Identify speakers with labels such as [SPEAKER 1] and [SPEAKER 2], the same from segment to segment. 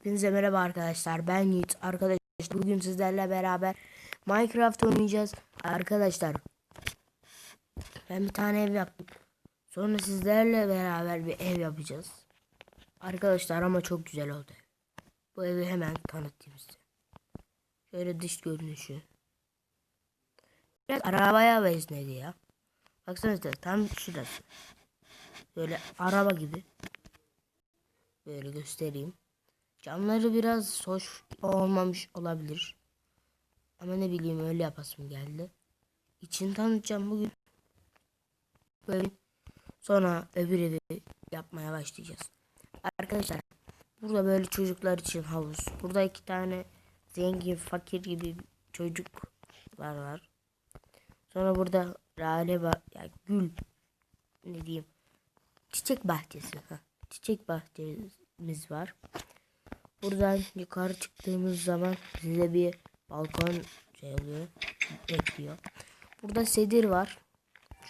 [SPEAKER 1] Hepinize merhaba arkadaşlar ben Yiğit arkadaşlar bugün sizlerle beraber Minecraft oynayacağız arkadaşlar ben bir tane ev yaptım sonra sizlerle beraber bir ev yapacağız arkadaşlar ama çok güzel oldu bu evi hemen tanıtayım size şöyle dış görünüşü
[SPEAKER 2] biraz arabaya
[SPEAKER 1] benzedi ya baksanıza tam şurası böyle araba gibi böyle göstereyim Canları biraz hoş olmamış olabilir. Ama ne bileyim öyle yapasım geldi. İçini tanıtacağım bugün. Böyle sonra öbür evi yapmaya başlayacağız. Arkadaşlar burada böyle çocuklar için havuz. Burada iki tane zengin fakir gibi çocuk var. var. Sonra burada lale ba yani gül ne diyeyim çiçek bahçesi. Heh. Çiçek bahçemiz var. Buradan yukarı çıktığımız zaman size bir balkon şey oluyor. Ekliyor. Burada sedir var.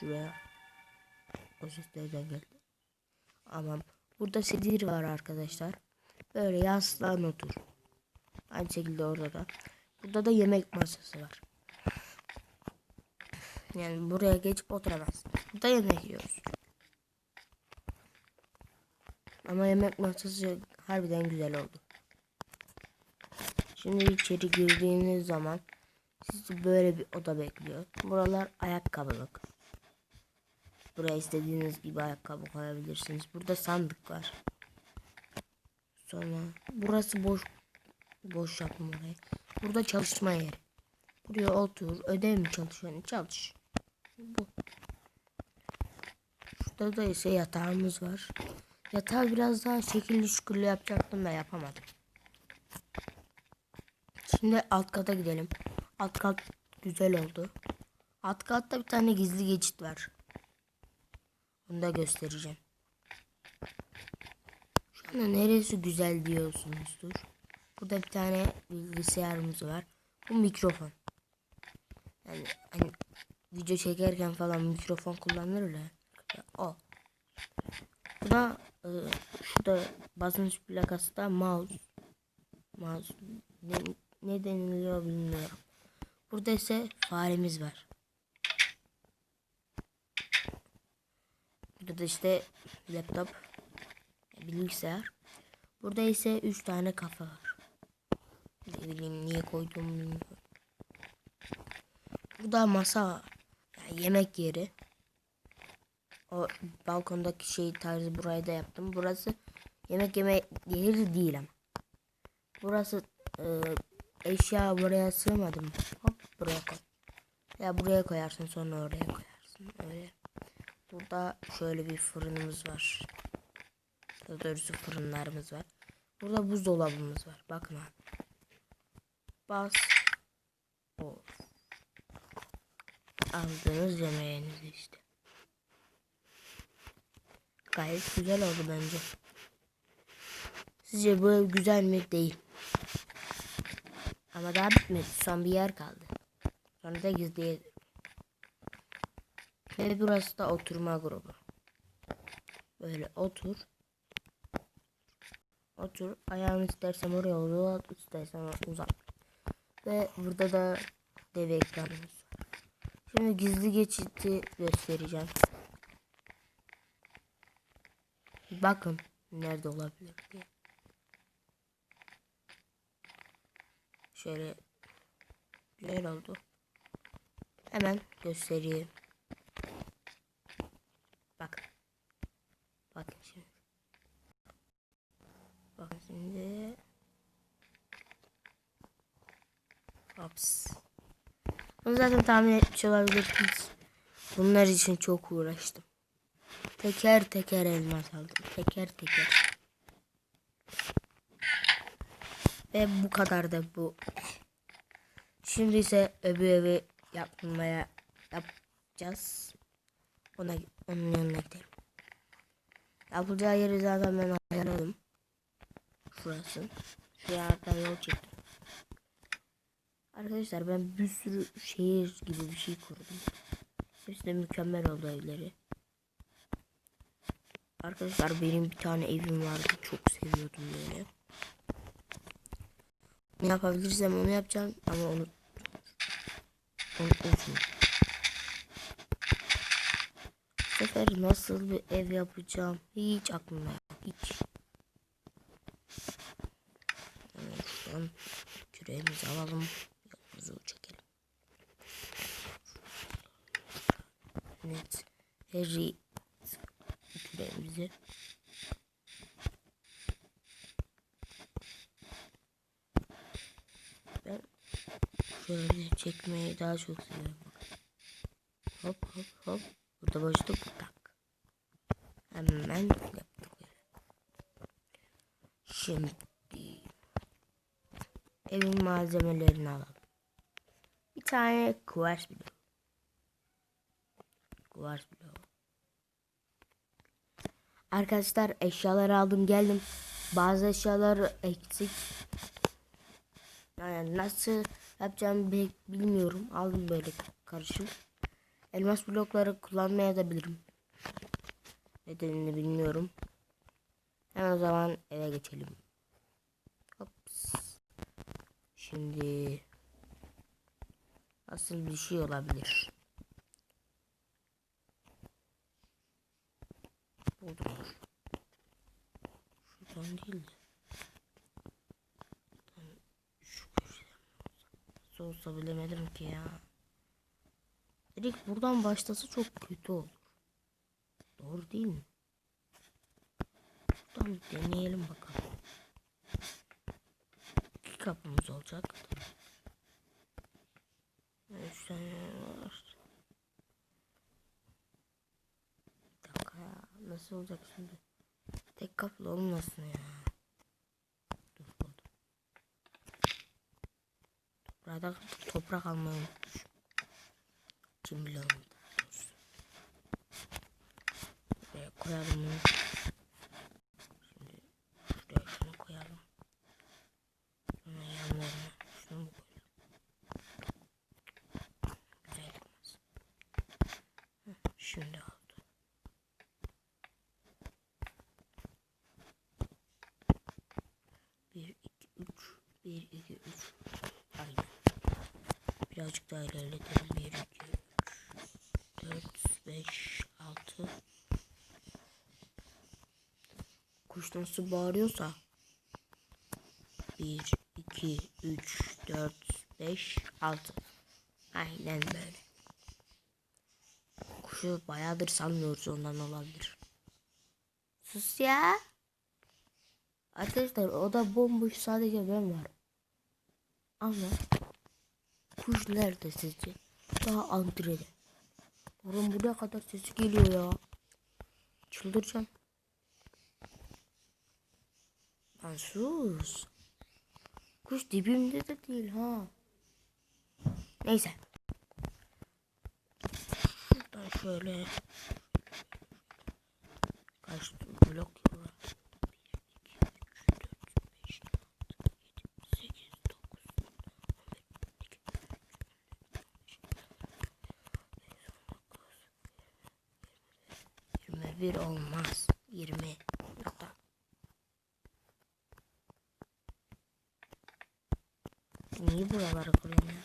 [SPEAKER 1] Şuraya. O seslerden geldi. Aman. Burada sedir var arkadaşlar. Böyle yaslan otur. Aynı şekilde orada da. Burada da yemek masası var. Yani buraya geçip oturamaz. Burada yemek yiyoruz. Ama yemek masası harbiden güzel oldu. Şimdi içeri girdiğiniz zaman sizi böyle bir oda bekliyor. Buralar ayakkabılık. Buraya istediğiniz gibi ayakkabı koyabilirsiniz. Burada sandık var. Sonra burası boş boş yapma orayı. Burada çalışma yeri. Buraya otur. Ödev mi çalışıyorsun? Çalış. Bu. Şurada da ise yatağımız var. Yatağı biraz daha şekilli şükürlü yapacaktım da yapamadım. Şimdi alt kata gidelim. Alt kat güzel oldu. Alt katta bir tane gizli geçit var. Bunu da göstereceğim. Şu anda neresi güzel diyorsunuzdur. Burada bir tane bilgisayarımız var. Bu mikrofon. Yani hani video çekerken falan mikrofon kullanırlar ya. O. Buna e, şurada basınç plakası da mouse. Mouse ne deniliyor bilmiyorum. Burada ise faremiz var. Burada işte laptop, bilgisayar. Burada ise 3 tane kafa var. Ne bileyim niye koydum bilmiyorum. Burada masa Yani yemek yeri. O balkondaki şey tarzı burayı da yaptım. Burası yemek yeme yeri değil ama. Burası e, Eşya buraya sığmadım. Hop buraya koy. Ya buraya koyarsın sonra oraya koyarsın. Öyle. Burada şöyle bir fırınımız var. Daha doğrusu fırınlarımız var. Burada buzdolabımız var. Bakın abi. Bas. Of. Aldığınız yemeğiniz işte. Gayet güzel oldu bence. Sizce bu güzel mi? Değil. Ama daha bitmedi. Son bir yer kaldı. Sonra da yüzde yedi. Ve burası da oturma grubu. Böyle otur. Otur. Ayağını istersen oraya uzat. istersen uzat. Ve burada da dev ekranımız. Şimdi gizli geçiti göstereceğim. Bakın nerede olabilir diye. Şöyle güzel oldu. Hemen göstereyim. Bak. Bakın şimdi. Bakın şimdi. Hops. Bunu zaten tahmin etmiş olabilirsiniz. Bunlar için çok uğraştım. Teker teker elmas aldım. Teker teker. Ve bu kadar da bu. Şimdi ise öbür evi yapmaya yapacağız. Ona onun yanına gidelim. Yapılacağı yeri zaten ben ayarladım. Şurası. Şurada yol çektim. Arkadaşlar ben bir sürü şehir gibi bir şey kurdum. Hepsi de mükemmel oldu evleri. Arkadaşlar benim bir tane evim vardı. Çok seviyordum böyle. Ne yapabilirsem onu yapacağım ama onu unutmuşum. Bu sefer nasıl bir ev yapacağım hiç aklımda yok. Hiç. Şuradan küreğimizi alalım. Yolumuzu çekelim. Evet. Harry şey- küreğimizi böyle çekmeyi daha çok seviyorum. Hop hop hop. Burada boşluk tak. Hemen yaptık. Şimdi evin malzemelerini alalım. Bir tane kuvars bloğu. Kuvars bloğu. Arkadaşlar eşyaları aldım geldim. Bazı eşyalar eksik. Yani nasıl yapacağımı bilmiyorum. Aldım böyle karışım. Elmas blokları kullanmaya da bilirim. Nedenini bilmiyorum. Hemen o zaman eve geçelim. Hops. Şimdi asıl bir şey olabilir. Buldum. Şuradan değil de. nasıl olsa bilemedim ki ya. dedik buradan başlasa çok kötü olur. Doğru değil mi? Buradan deneyelim bakalım. İki kapımız olacak. Üç tane var. Bir dakika ya. Nasıl olacak şimdi? Tek kaplı olmasın ya. Burada toprak almayı unutmuş. Kim bilir Buraya koyalım bunu. Şimdi şuraya şunu koyalım. Sonra yanlarına şunu mu koyalım. Güzel olmaz. Şimdi al. bir birazcık daha ilerletelim. 1, 2, 3, 4, 5, 6. Kuş nasıl bağırıyorsa. 1, 2, 3, 4, 5, 6. Aynen böyle. Kuşu bayağıdır salmıyoruz ondan olabilir. Sus ya. Arkadaşlar o da bomboş sadece ben var. Ama kuş nerede sizce? Daha antrede. Oğlum buraya kadar sesi geliyor ya. Çıldıracağım. Lan sus. Kuş dibimde de değil ha. Neyse. Şuradan şöyle. Kaç 31 olmaz. 20 nokta. Niye buraları kullanıyor?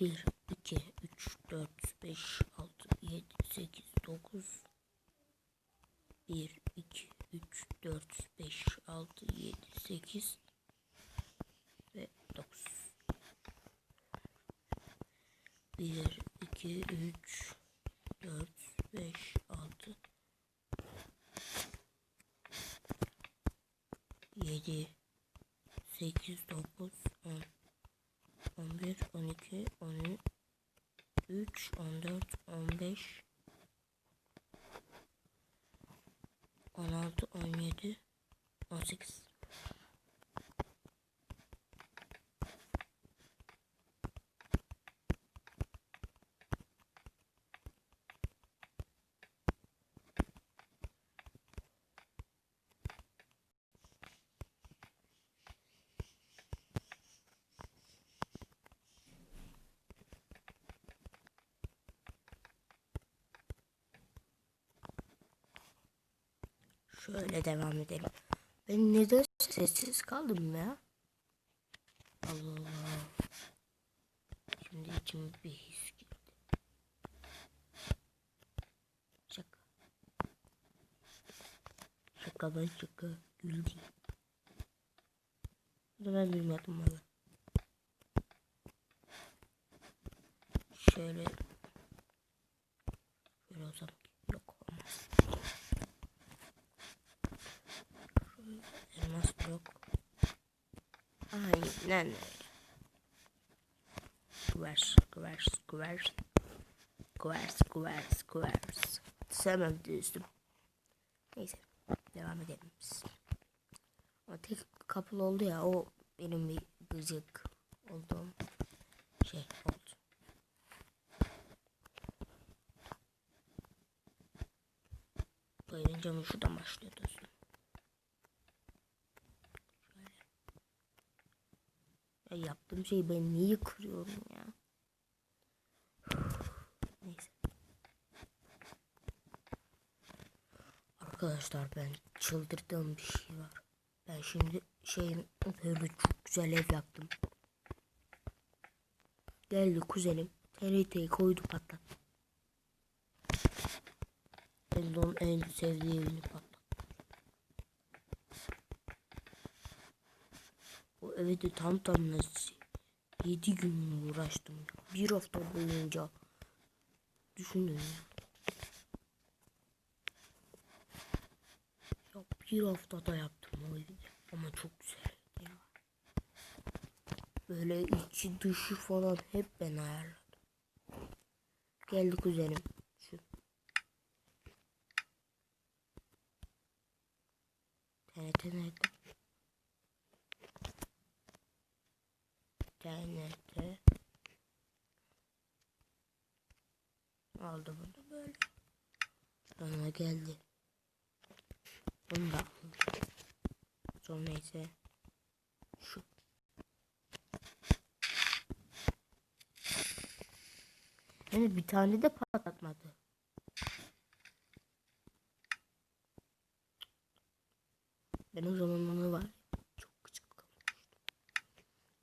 [SPEAKER 1] 1, 2, 3, 4, 5, 6, 7, 8, 9, 1, 2, 3, 4, 5, 6, 7, 8, 8, 9, 10, 11, 12, 13, 3, 14, 15, 16, 17, 18. Şöyle devam edelim. Ben neden sessiz kaldım ya? Allah Allah. Şimdi içime bir his geldi. Şaka. Şaka ben şaka. Güldüm. Bunu ben bilmiyordum valla. Şöyle Ne ne? squares, squares, squares, squares. kuvers, kuvers. Sevmem düzdüm. Neyse. Devam edelim biz. O tek kapalı oldu ya. O benim bir gıcık olduğum şey oldu. Bayılınca mı şuradan başlıyordu? Ya yaptığım şeyi ben niye kırıyorum ya? Neyse. Arkadaşlar ben çıldırdığım bir şey var. Ben şimdi şeyin böyle çok güzel ev yaptım. Geldi kuzenim. TRT'yi koydu patlat. Eldo'nun en sevdiği evini patlat. O de tam tam nasıl? 7 gün uğraştım. Bir hafta boyunca düşünün ya. Ya bir haftada yaptım o evi. Ama çok güzel ya. Böyle içi dışı falan hep ben ayarladım. Geldik kuzenim. Şu. TNT internette. Aldı bunu böyle. Sonra geldi. Bunu da aldım. Sonra ise şu. Yani bir tane de patlatmadı. Benim zamanımda var.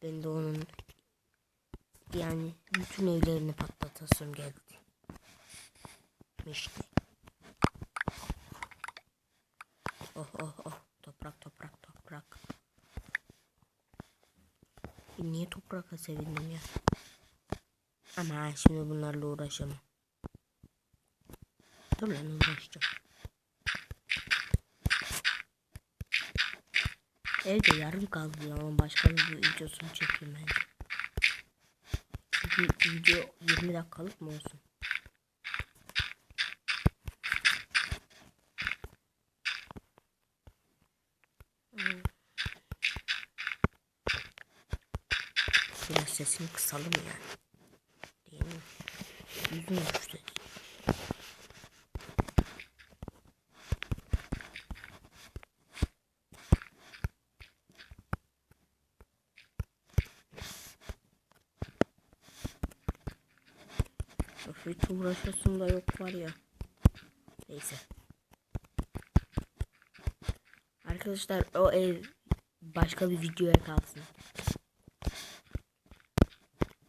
[SPEAKER 1] Ben de onun yani bütün evlerini patlatasım geldi. İşte. Oh oh oh toprak toprak toprak. E niye topraka sevindim ya? Ama şimdi bunlarla uğraşamam. Dur lan uğraşacağım. Evde yarım kaldı ama Başka bir videosunu çekeyim ben. Çünkü video 20 dakikalık mı olsun? Biraz sesini kısalım yani. Değil mi? Yüzüm düştü. uğraşasım da yok var ya. Neyse. Arkadaşlar o ev başka bir videoya kalsın.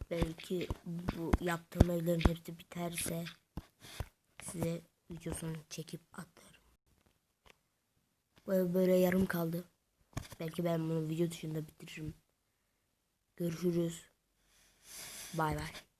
[SPEAKER 1] Belki bu yaptığım evlerin hepsi biterse size videosunu çekip atarım. Böyle, böyle yarım kaldı. Belki ben bunu video dışında bitiririm. Görüşürüz. Bay bay.